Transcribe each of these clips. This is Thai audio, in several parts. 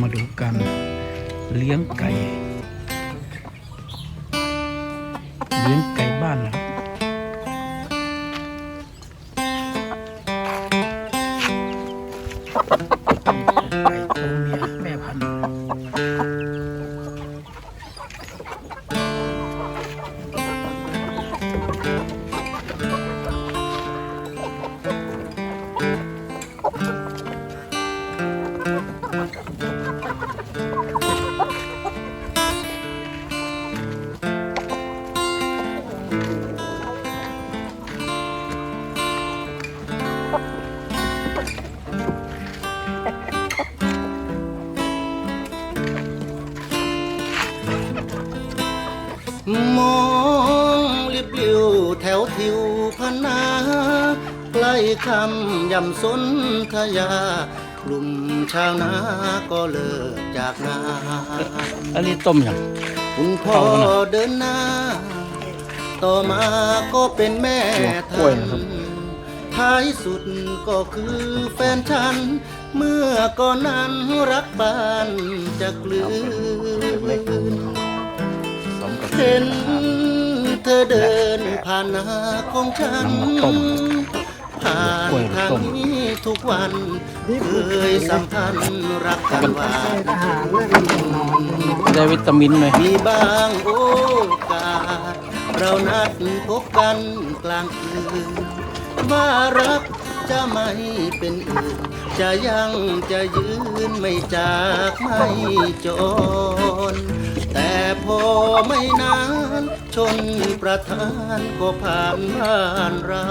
มาดูกันเลี้ยงไก่ เลี้ยงไก่บ้านนะครับไก่ตัวเแถวทิวพนาใกล้คำยำสนทยากลุ่มชาวนาก็เลิกจากงานอันนี้ต้มอย่างคุณพ่อเอานะเดินหน้า ต่อมาก็เป็นแม่กล้วยทันนะครับท้ายสุดก็คือแฟนฉัน เมื่อก่อนนั้นรักบ้านจะกลืนสมกับเห็น เธอเดินผ่านหน้าของฉันนำมาต้มผ่านทางนี้ทุกวันเคยสัมพันธ์รักกันหวานได้วิตามินไหมมีบางโอกาส เรานัดพบกันกลางคืนว่ารักจะไม่เป็นอื่น จะยังจะยืนไม่จากไม่จนแต่พอ ไม่นาน ชนประธานก็ผ่านบ้านเรา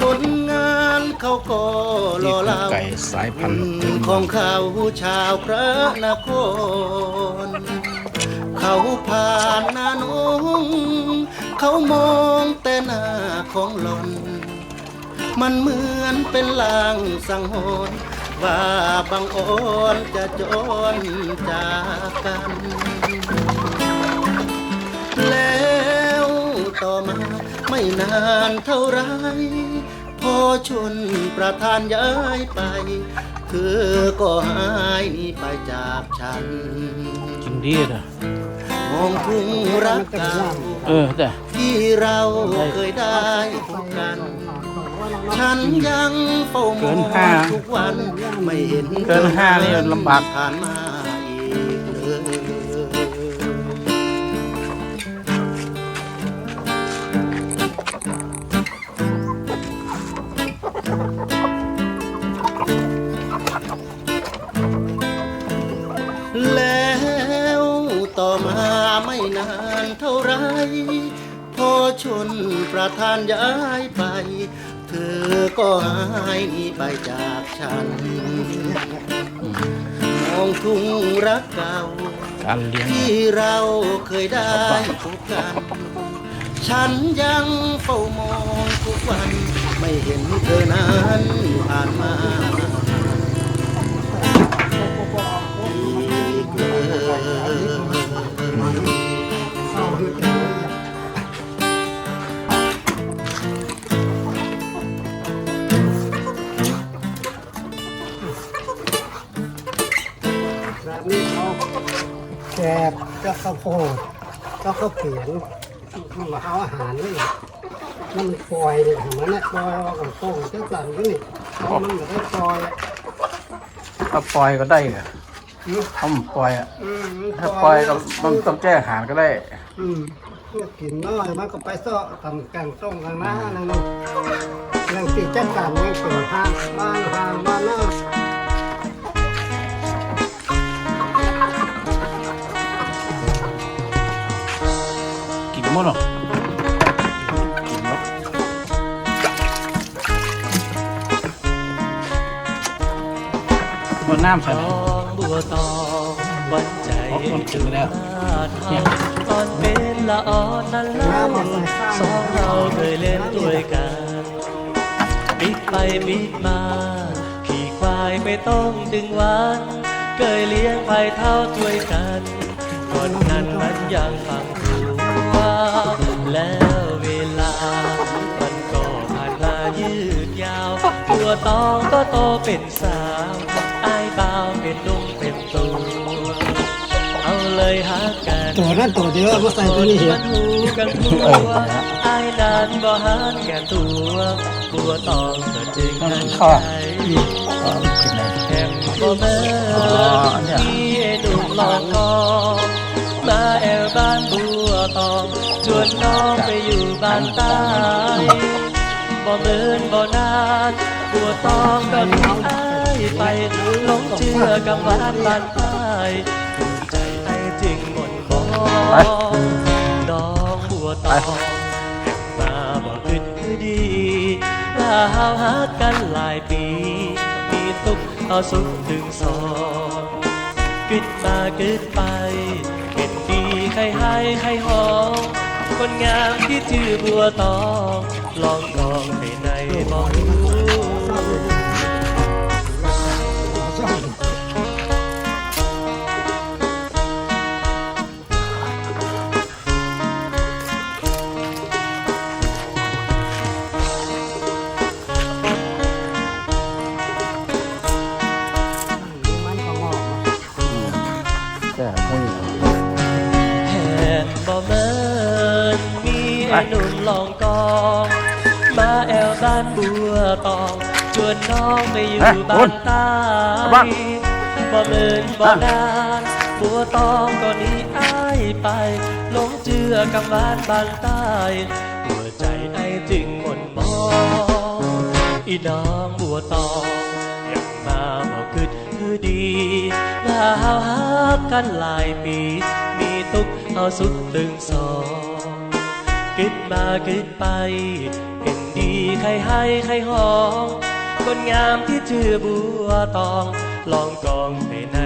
คนงานเขาก็รนี่อคือเราไก่สายพันธุ์ของเขาชาวพระนคร เขาผ่านหน้าหนงเขามองแต่หน้าของหล่อน มันเหมือนเป็นลางสังหรณ์ว่าบางอ่อนจะจรจากกัน แล้วต่อมาไม่นานเท่าไร พอชนประธานย้ายไป เธอก็หายหนีไปจากฉัน จริงดีนะมองทุ่งรักเก่าเออแต่ที่เราเคยได้พบกัน ฉันยังเฝ้ามองทุกวัน ไม่เห็นเกินห้านี่ลำบากผ่านมาอีกเลย เท่าไร พอชนประธานย้ายไป เธอก็หายหนีไปจากฉันมองทุ่งรักเก่า การเลี้ยง ที่เราเคยได้พบกัน ฉันยังเฝ้ามองทุกวัน ไม่เห็นเธอนั้นผ่านมาอีกเลย แบบนี้เขาแกบเจ้าข้าวโพดเจ้าข้าวเขียนมาเอาอาหารนี่มันปล่อยเนี่ยเห็นไหมเนี่ยปล่อยเอากับโต้งเจ้าสั่นก็นี่เอามันก็ได้ปล่อยถ้าปล่อยก็ได้เหรอถ้ามันปล่อยอะอืมถ้าปล่อยก็มันต้องแก้อาหารก็ได้ อืมเพื่อกินน้อยมันก็ไปซ่อทำแกงส้มกันนะนั่นนี่เรื่องตีจัดการยังเป็นทางบ้านทางบ้านหน้ากินหมดหรอกกินหมดบนน้ำใส่ไหม บัวตอง วันใจอ๋อมันถึงแล้วเนี่ยตอนเป็นละอ่อนนั้นเล่าสองเราเคยเล่นด้วยกันปิดไปปิดมา ขี่ควายไม่ต้องดึงวันเคยเลี้ยงไปเท่าช่วยกันคนนั้นมันยังฟังหัวแล้วเวลา มันก็ผ่านมายืดยาว ตัวตองก็โตเป็นสาวไอ้ายบ่าวเป็นนุ่ม ยหากันตัวนั้นตัวเดียวมาใส่ตัวนี้มันหูกันทั่วอายนานบ่หานแก่ตัวบัวตองเกิดจึงนั้นใจอ๋อเป็นไงแห่งบ่เมื่อที่ไอ้หนุ่มหลอกคอมาแอวบ้านบัวตองชวนน้องไปอยู่บ้านใต้บ่เมินบ่นานบัวตองก็หนีอ้ายไปหลงเชื่อกับบ้านบ้านใต้ ดบ่น้องบัวตองมาบ่ขึ้นคือดีว่าเฮาหากันหลายปี มีทุกเอาสุขถึงสองกึดมากึดไปเห็นดีใครให้ใครหอมคนงามที่ชื่อบัวตอง ลองลองให้ในบ่รู้ หนุ่มลองกอง มาแอวบ้านบัวตองชวนน้องไปอยู่บ้านใต้บ่เมินบ่นานบัวตองก็หนี้อ้ายไปหลงเชื่อกับบ้านบ้านใต้หัวใจไอจึงหม่นมองอีน้องบัวตองอยากมาบอกคือคือดีว่าเฮาฮักกันหลายปี มีทุกเอาสุดตึงสอง กึดมากึดไป เป็นดีใครให้ใครหองคนงามที่ชื่อบัวตอง ลองกองให้ใน